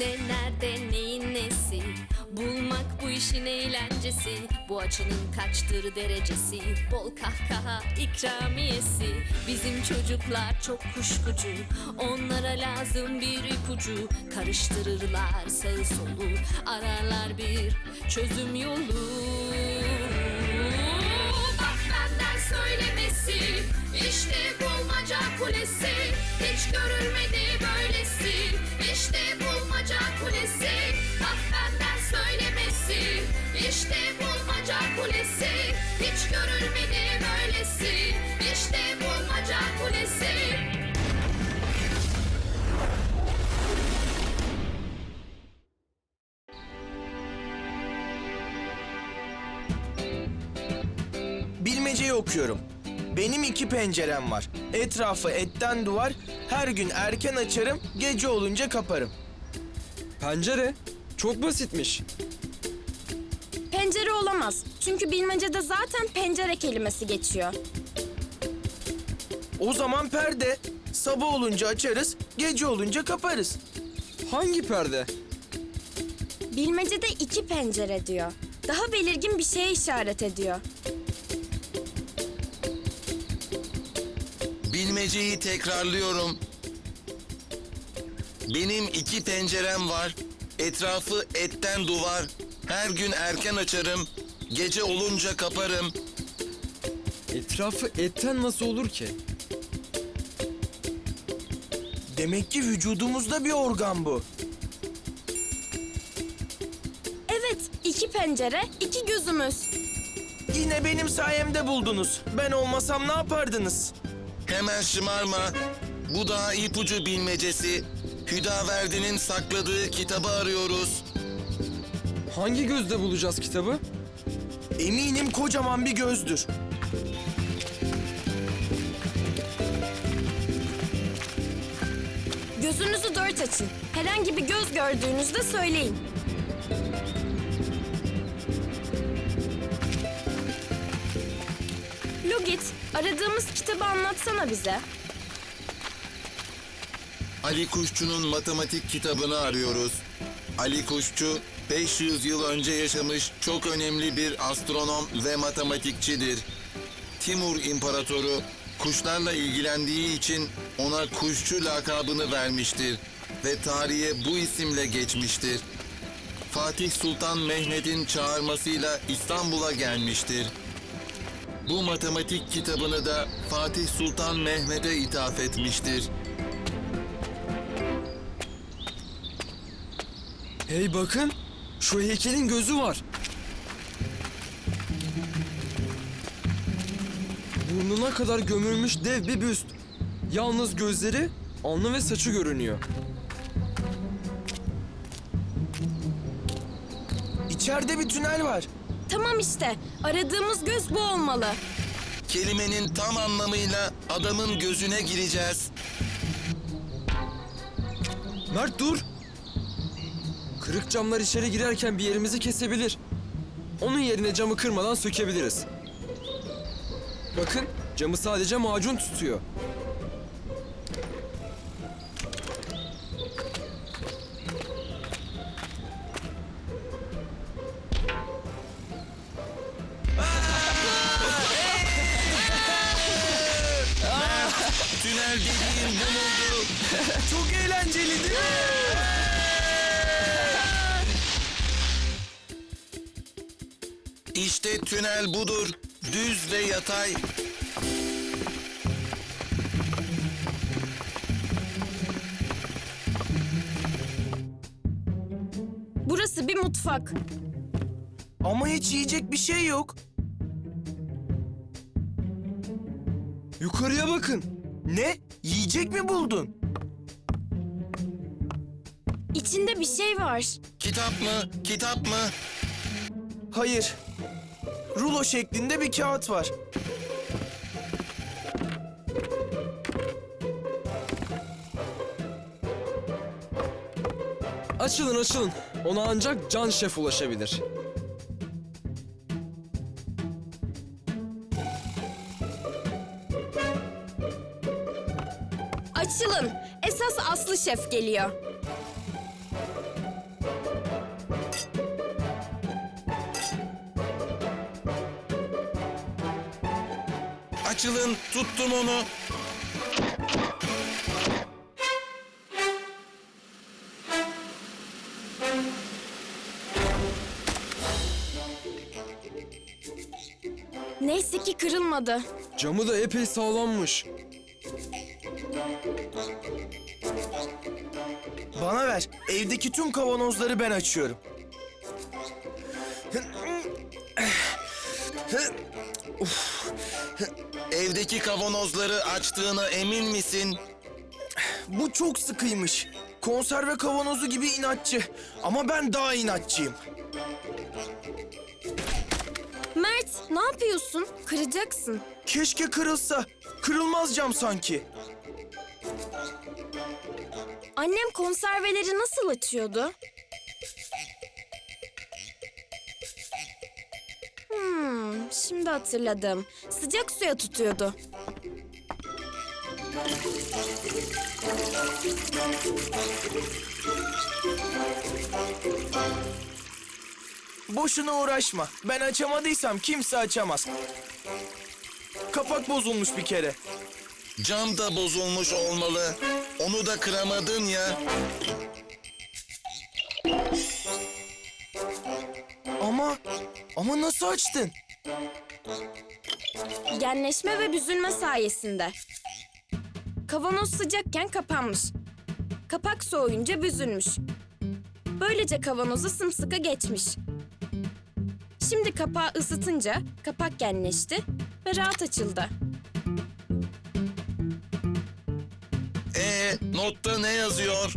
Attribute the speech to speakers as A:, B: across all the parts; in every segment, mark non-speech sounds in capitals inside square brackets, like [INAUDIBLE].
A: Ne nerede neyin nesi? Bulmak bu işin eğlencesi. Bu açının kaçtır derecesi? Bol kahkaha ikramiyesi. Bizim çocuklar çok kuşkucu. Onlara lazım bir ipucu. Karıştırırlar sağı solu. Ararlar bir çözüm yolu. Bak benden söylemesi. İşte bulmaca kulesi. Hiç görülmedi böylesi bulmaca kulesi Bak benden söylemesi İşte bulmaca kulesi Hiç görülmedi böylesi İşte bulmaca kulesi
B: Bilmeceyi okuyorum. Benim iki pencerem var. Etrafı etten duvar. Her gün erken açarım, gece olunca kaparım.
C: Pencere. Çok basitmiş.
D: Pencere olamaz. Çünkü bilmecede zaten pencere kelimesi geçiyor.
B: O zaman perde. Sabah olunca açarız, gece olunca kaparız.
C: Hangi perde?
D: Bilmecede iki pencere diyor. Daha belirgin bir şeye işaret ediyor.
E: Bilmeceyi tekrarlıyorum. Benim iki pencerem var. Etrafı etten duvar. Her gün erken açarım. Gece olunca kaparım.
C: Etrafı etten nasıl olur ki?
B: Demek ki vücudumuzda bir organ bu.
D: Evet, iki pencere, iki gözümüz.
B: Yine benim sayemde buldunuz. Ben olmasam ne yapardınız?
E: Hemen şımarma. Bu da ipucu bilmecesi. Hüdaverdi'nin sakladığı kitabı arıyoruz.
C: Hangi gözde bulacağız kitabı?
B: Eminim kocaman bir gözdür.
D: Gözünüzü dört açın. Herhangi bir göz gördüğünüzde söyleyin. Lugit, aradığımız kitabı anlatsana bize.
E: Ali Kuşçu'nun matematik kitabını arıyoruz. Ali Kuşçu 500 yıl önce yaşamış çok önemli bir astronom ve matematikçidir. Timur İmparatoru kuşlarla ilgilendiği için ona Kuşçu lakabını vermiştir ve tarihe bu isimle geçmiştir. Fatih Sultan Mehmet'in çağırmasıyla İstanbul'a gelmiştir. Bu matematik kitabını da Fatih Sultan Mehmet'e ithaf etmiştir.
C: Hey bakın. Şu heykelin gözü var. Burnuna kadar gömülmüş dev bir büst. Yalnız gözleri, alnı ve saçı görünüyor.
B: İçeride bir tünel var.
D: Tamam işte, aradığımız göz bu olmalı.
E: Kelimenin tam anlamıyla adamın gözüne gireceğiz.
C: Mert dur. Kırık camlar içeri girerken bir yerimizi kesebilir. Onun yerine camı kırmadan sökebiliriz. Bakın camı sadece macun tutuyor.
E: Tünel dediğin bu muydu? [LAUGHS]
B: Çok eğlenceli değil mi?
E: İşte tünel budur. Düz ve yatay.
D: Burası bir mutfak.
B: Ama hiç yiyecek bir şey yok.
C: Yukarıya bakın.
B: Ne? Yiyecek mi buldun?
D: İçinde bir şey var.
E: Kitap mı? Kitap mı?
B: Hayır. Rulo şeklinde bir kağıt var.
C: Açılın açılın. Ona ancak Can Şef ulaşabilir.
D: Açılın. Esas Aslı Şef geliyor.
E: Açılın, tuttum onu.
D: Neyse ki kırılmadı.
C: Camı da epey sağlammış.
B: Bana ver. Evdeki tüm kavanozları ben açıyorum.
E: Evdeki kavanozları açtığına emin misin?
B: Bu çok sıkıymış. Konserve kavanozu gibi inatçı. Ama ben daha inatçıyım.
D: Mert ne yapıyorsun? Kıracaksın.
B: Keşke kırılsa. Kırılmaz cam sanki.
D: Annem konserveleri nasıl açıyordu? Hmm, şimdi hatırladım. Sıcak suya tutuyordu.
B: Boşuna uğraşma. Ben açamadıysam kimse açamaz. Kapak bozulmuş bir kere.
E: Cam da bozulmuş olmalı. Onu da kıramadın ya.
B: Ama nasıl açtın?
D: Genleşme ve büzülme sayesinde. Kavanoz sıcakken kapanmış. Kapak soğuyunca büzülmüş. Böylece kavanoza sımsıkı geçmiş. Şimdi kapağı ısıtınca kapak genleşti ve rahat açıldı.
E: Ee, notta ne yazıyor?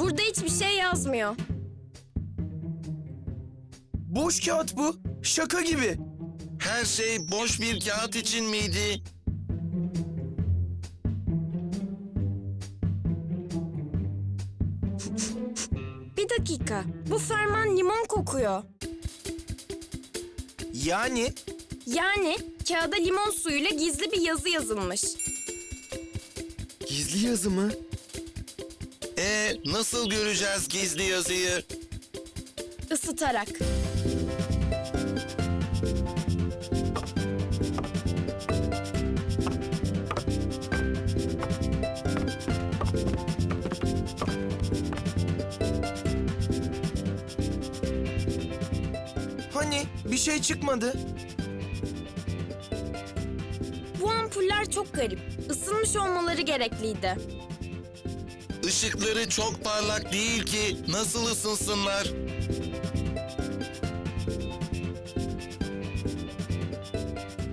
D: Burada hiçbir şey yazmıyor.
B: Boş kağıt bu. Şaka gibi.
E: Her şey boş bir kağıt için miydi?
D: Bir dakika. Bu ferman limon kokuyor.
B: Yani
D: Yani kağıda limon suyuyla gizli bir yazı yazılmış.
C: Gizli yazı mı?
E: Ee, nasıl göreceğiz gizli yazıyı?
D: Isıtarak.
B: hani bir şey çıkmadı.
D: Bu ampuller çok garip. Isınmış olmaları gerekliydi.
E: Işıkları çok parlak değil ki nasıl ısınsınlar?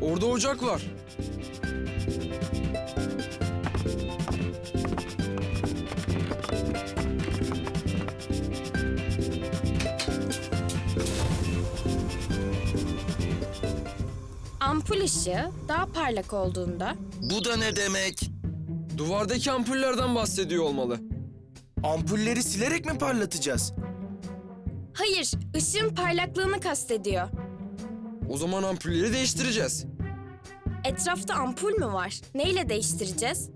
C: Orada ocak var.
D: Ampul ışığı daha parlak olduğunda
E: Bu da ne demek?
C: Duvardaki ampullerden bahsediyor olmalı.
B: Ampulleri silerek mi parlatacağız?
D: Hayır, ışığın parlaklığını kastediyor.
C: O zaman ampulleri değiştireceğiz.
D: Etrafta ampul mü var? Neyle değiştireceğiz?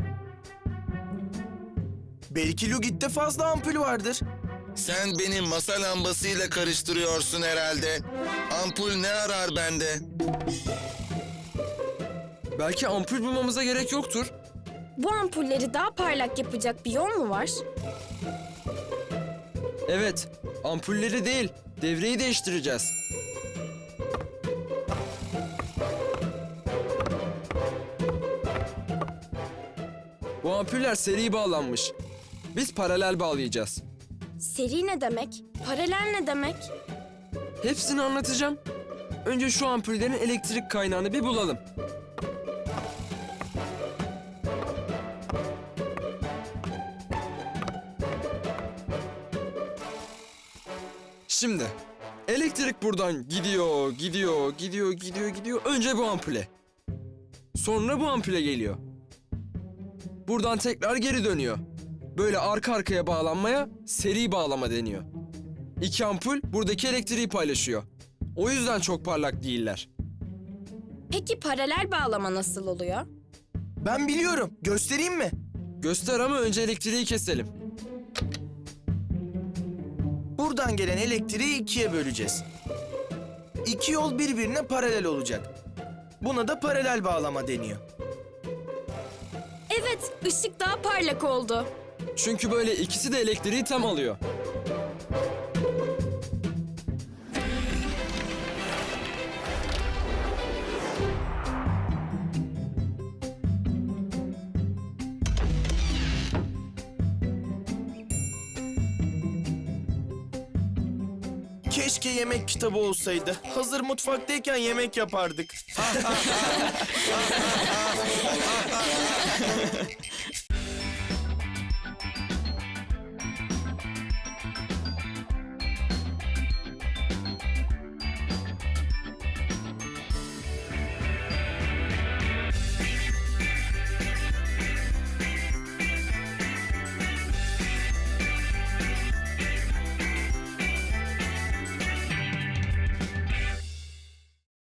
B: Belki Lugit'te fazla ampul vardır.
E: Sen beni masa lambasıyla karıştırıyorsun herhalde. Ampul ne arar bende?
C: Belki ampul bulmamıza gerek yoktur.
D: Bu ampulleri daha parlak yapacak bir yol mu var?
C: Evet, ampulleri değil, devreyi değiştireceğiz. Bu ampuller seri bağlanmış. Biz paralel bağlayacağız.
D: Seri ne demek? Paralel ne demek?
C: Hepsini anlatacağım. Önce şu ampullerin elektrik kaynağını bir bulalım. Şimdi elektrik buradan gidiyor, gidiyor, gidiyor, gidiyor, gidiyor. Önce bu ampule. Sonra bu ampule geliyor. Buradan tekrar geri dönüyor. Böyle arka arkaya bağlanmaya seri bağlama deniyor. İki ampul buradaki elektriği paylaşıyor. O yüzden çok parlak değiller.
D: Peki paralel bağlama nasıl oluyor?
B: Ben biliyorum. Göstereyim mi?
C: Göster ama önce elektriği keselim.
B: Buradan gelen elektriği ikiye böleceğiz. İki yol birbirine paralel olacak. Buna da paralel bağlama deniyor.
D: Evet, ışık daha parlak oldu.
C: Çünkü böyle ikisi de elektriği tam alıyor.
B: Keşke yemek kitabı olsaydı. Hazır mutfaktayken yemek yapardık. [LAUGHS]